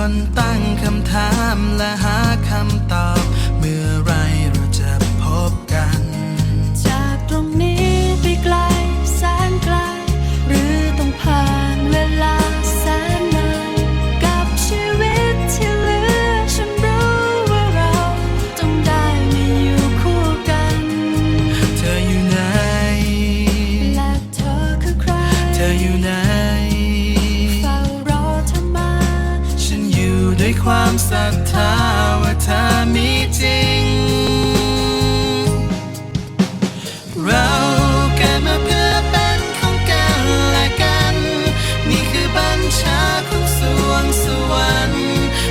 รนตั้งคำถามและหาคำตอบ ศรัทธาว่าเธอมีจริง เราเกิดมาเพื่อเป็นของกันและกัน นี่คือบัญชาของสวงสวรรค์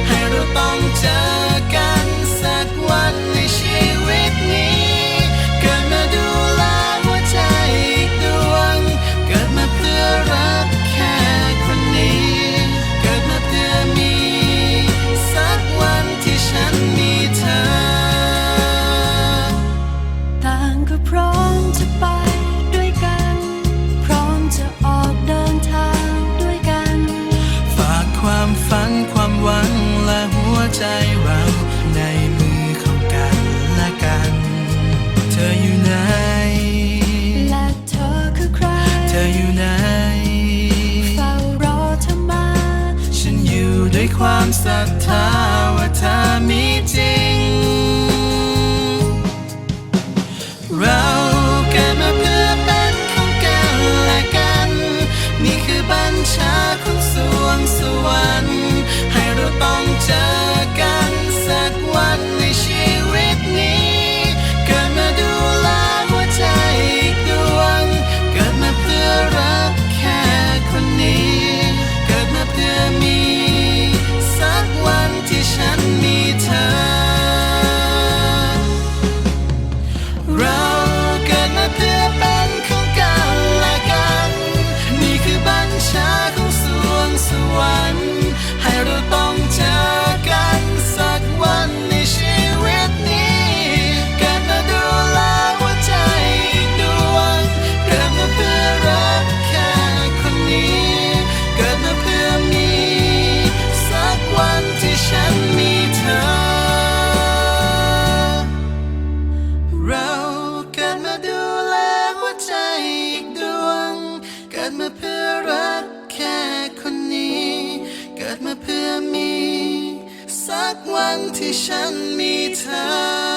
ให้เราต้องเจอ ในมือของกันและกัน เธออยู่ไหน และเธอคือใคร เธออยู่ไหน เฝ้ารอเธอมา ฉันอยู่ด้วยความศรัทธา รั้ที่ฉันมีเธอ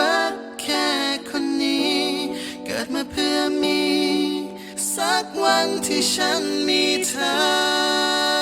รักแค่คนนี้ เกิดมาเพื่อมี สักวันที่ฉันมีเธอ